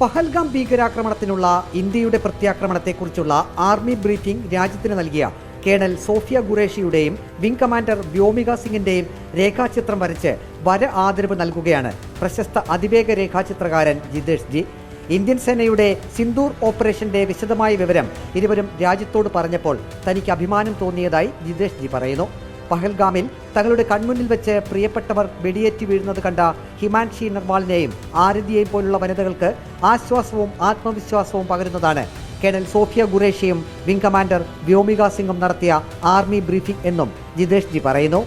പഹൽഗാം ഭീകരാക്രമണത്തിനുള്ള ഇന്ത്യയുടെ പ്രത്യാക്രമണത്തെക്കുറിച്ചുള്ള army briefing രാജ്യത്തിന് നൽകിയ കേണൽ സോഫിയ ഖുറേഷിയുടെയും വിംഗ് കമാൻഡർ വ്യോമിക സിംഗിന്റെയും രേഖാചിത്രം വരച്ച് വര ആദരവ് നൽകുകയാണ് പ്രശസ്ത അതിവേഗ രേഖാചിത്രകാരൻ ജിതേഷ് ജി. ഇന്ത്യൻ സേനയുടെ സിന്ദൂർ ഓപ്പറേഷന്റെ വിശദമായ വിവരം ഇരുവരും രാജ്യത്തോട് പറഞ്ഞപ്പോൾ തനിക്ക് അഭിമാനം തോന്നിയതായി ജിതേഷ് ജി പറയുന്നു. പഹൽഗാമിൽ തങ്ങളുടെ കൺമുന്നിൽ വെച്ച് പ്രിയപ്പെട്ടവർ വെടിയേറ്റ് വീഴുന്നത് കണ്ട ഹിമാൻഷി നർവാളിനെയും ആരതിയെയും പോലുള്ള വനിതകൾക്ക് ആശ്വാസവും ആത്മവിശ്വാസവും പകരുന്നതാണ്. കേണൽ സോഫിയ ഖുറേഷിയും വിംഗ് കമാൻഡർ വ്യോമിക സിംഗും നടത്തിയ ആർമി ബ്രീഫിംഗ് എന്നും ജിതേഷ് ജി പറയുന്നു.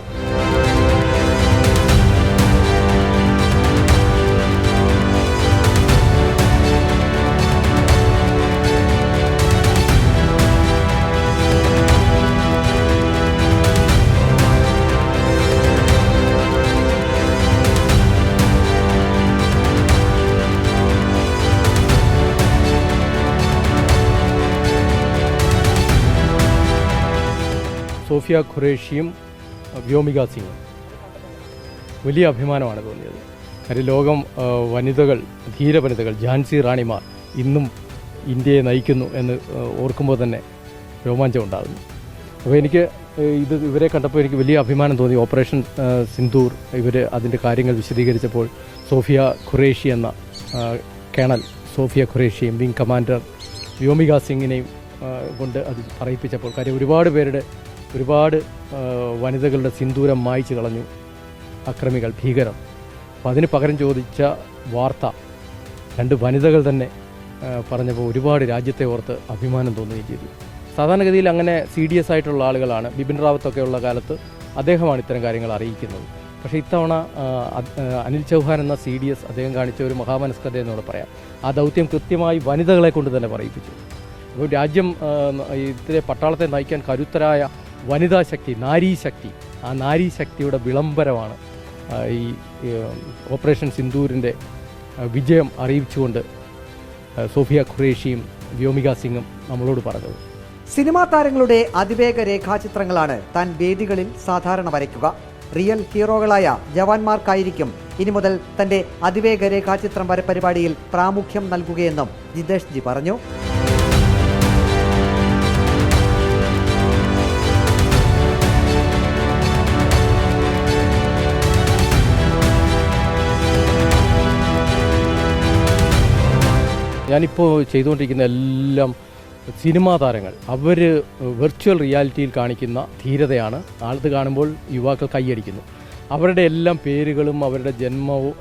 സോഫിയ ഖുറേഷിയും വ്യോമിക സിംഗും. വലിയ അഭിമാനമാണ് തോന്നിയത്. കാര്യം ലോകം വനിതകൾ ധീര വനിതകൾ ഝാൻസി റാണിമാർ ഇന്നും ഇന്ത്യയെ നയിക്കുന്നു എന്ന് ഓർക്കുമ്പോൾ തന്നെ രോമാഞ്ചം ഉണ്ടാകുന്നു. അപ്പോൾ എനിക്ക് ഇത് ഇവരെ കണ്ടപ്പോൾ എനിക്ക് വലിയ അഭിമാനം തോന്നി. ഓപ്പറേഷൻ സിന്ദൂർ ഇവർ അതിന്റെ കാര്യങ്ങൾ വിശദീകരിച്ചപ്പോൾ സോഫിയ ഖുറേഷി എന്ന കേണൽ സോഫിയ ഖുറേഷിയും വിംഗ് കമാൻഡർ വ്യോമിക സിംഗിനെയും കൊണ്ട് അത് പറയിപ്പിച്ചപ്പോൾ. കാര്യം ഒരുപാട് പേരുടെ ഒരുപാട് വനിതകളുടെ സിന്ദൂരം മായ്ച്ചു കളഞ്ഞു അക്രമികൾ ഭീകരർ. അപ്പം അതിന് പകരം ചോദിച്ച വാർത്ത രണ്ട് വനിതകൾ തന്നെ പറഞ്ഞപ്പോൾ ഒരുപാട് രാജ്യത്തെ ഓർത്ത് അഭിമാനം തോന്നുകയും ചെയ്തു. സാധാരണഗതിയിൽ അങ്ങനെ സി ഡി എസ് ആയിട്ടുള്ള ആളുകളാണ്. ബിപിൻ റാവത്തൊക്കെ ഉള്ള കാലത്ത് അദ്ദേഹമാണ് ഇത്തരം കാര്യങ്ങൾ അറിയിക്കുന്നത്. പക്ഷേ ഇത്തവണ അനിൽ ചൗഹാൻ എന്ന സി ഡി എസ് അദ്ദേഹം കാണിച്ച ഒരു മഹാമനസ്കത എന്നോട് പറയാം. ആ ദൗത്യം കൃത്യമായി വനിതകളെ കൊണ്ട് തന്നെ പറയിപ്പിച്ചു. അപ്പോൾ രാജ്യം ഇത്തിരി പട്ടാളത്തെ നയിക്കാൻ കരുത്തരായ വനിതാ ശക്തി നാരീശക്തി. ആ നാരീശക്തിയുടെ വിളംബരമാണ് ഈ ഓപ്പറേഷൻ സിന്ദൂരിന്റെ വിജയം അറിയിച്ചുകൊണ്ട് സോഫിയ ഖുറേഷിയും വ്യോമിക സിംഗും നമ്മളോട് പറഞ്ഞത്. സിനിമാ താരങ്ങളുടെ അതിവേഗ രേഖാചിത്രങ്ങളാണ് താൻ വേദികളിൽ സാധാരണ വരയ്ക്കുക. റിയൽ ഹീറോകളായ ജവാന്മാർക്കായിരിക്കും ഇനി മുതൽ തന്റെ അതിവേഗ രേഖാചിത്രം വര പരിപാടിയിൽ പ്രാമുഖ്യം നൽകുകയെന്നും ജിതേഷ് ജി പറഞ്ഞു. ഞാനിപ്പോൾ ചെയ്തുകൊണ്ടിരിക്കുന്ന എല്ലാം സിനിമാ താരങ്ങൾ. അവർ വെർച്വൽ റിയാലിറ്റിയിൽ കാണിക്കുന്ന ധീരതയാണ്. ആളത് കാണുമ്പോൾ യുവാക്കൾ കൈയടിക്കുന്നു അവരുടെ എല്ലാം പേരുകളും അവരുടെ ജന്മവും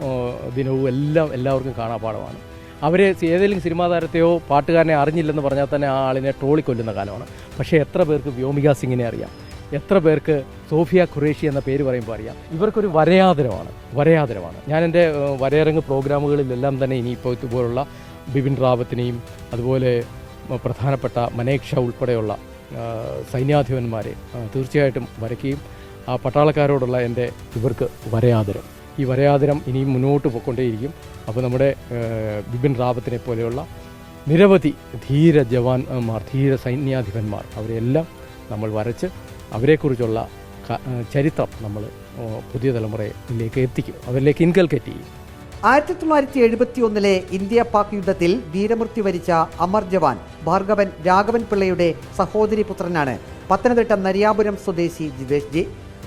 ദിനവും എല്ലാം എല്ലാവർക്കും കാണാപാഠമാണ് അവരെ ഏതെങ്കിലും സിനിമാ താരത്തെയോ പാട്ടുകാരനെ അറിഞ്ഞില്ലെന്ന് പറഞ്ഞാൽ തന്നെ ആ ആളിനെ ട്രോളി കൊല്ലുന്ന കാലമാണ്. പക്ഷേ എത്ര പേർക്ക് വ്യോമിക സിംഗിനെ അറിയാം? എത്ര പേർക്ക് സോഫിയ ഖുറേഷി എന്ന പേര് പറയുമ്പോൾ അറിയാം? ഇവർക്കൊരു വരയാദരമാണ്. വരയാദരമാണ്. ഞാൻ എന്റെ വരയരങ്ങ് പ്രോഗ്രാമുകളിലെല്ലാം തന്നെ ഇനിയിപ്പോൾ ഇതുപോലുള്ള ബിപിൻ റാവത്തിനെയും അതുപോലെ പ്രധാനപ്പെട്ട മനേക്ഷ ഉൾപ്പെടെയുള്ള സൈന്യാധിപന്മാരെ തീർച്ചയായിട്ടും വരയ്ക്കുകയും ആ പട്ടാളക്കാരോടുള്ള എന്റെ ഇവർക്ക് വരയാദരം. ഈ വരയാദരം ഇനിയും മുന്നോട്ട് പോയിക്കൊണ്ടേയിരിക്കും അപ്പോൾ നമ്മുടെ ബിപിൻ റാവത്തിനെ പോലെയുള്ള നിരവധി ധീര ജവാൻമാർ ധീര സൈന്യാധിപന്മാർ അവരെല്ലാം നമ്മൾ വരച്ച് അവരെക്കുറിച്ചുള്ള ചരിത്രം നമ്മൾ പുതിയ തലമുറയിലേക്ക് എത്തിക്കും. അവരിലേക്ക് ഇൻകൽക്കേറ്റ് ചെയ്യും. ആയിരത്തി തൊള്ളായിരത്തി എഴുപത്തി ഒന്നിലെ ഇന്ത്യ പാക് യുദ്ധത്തിൽ വീരമൃത്യു വരിച്ച അമർ ജവാൻ ഭാർഗവൻ രാഘവൻ പിള്ളയുടെ സഹോദരി പുത്രനാണ്. പത്തനംതിട്ട നരിയാപുരം സ്വദേശി ജിതേഷ് ജി.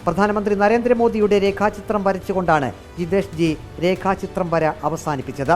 പ്രധാനമന്ത്രി നരേന്ദ്രമോദിയുടെ രേഖാചിത്രം വരച്ചുകൊണ്ടാണ് ജിതേഷ് ജി രേഖാചിത്രം വര അവസാനിപ്പിച്ചത്.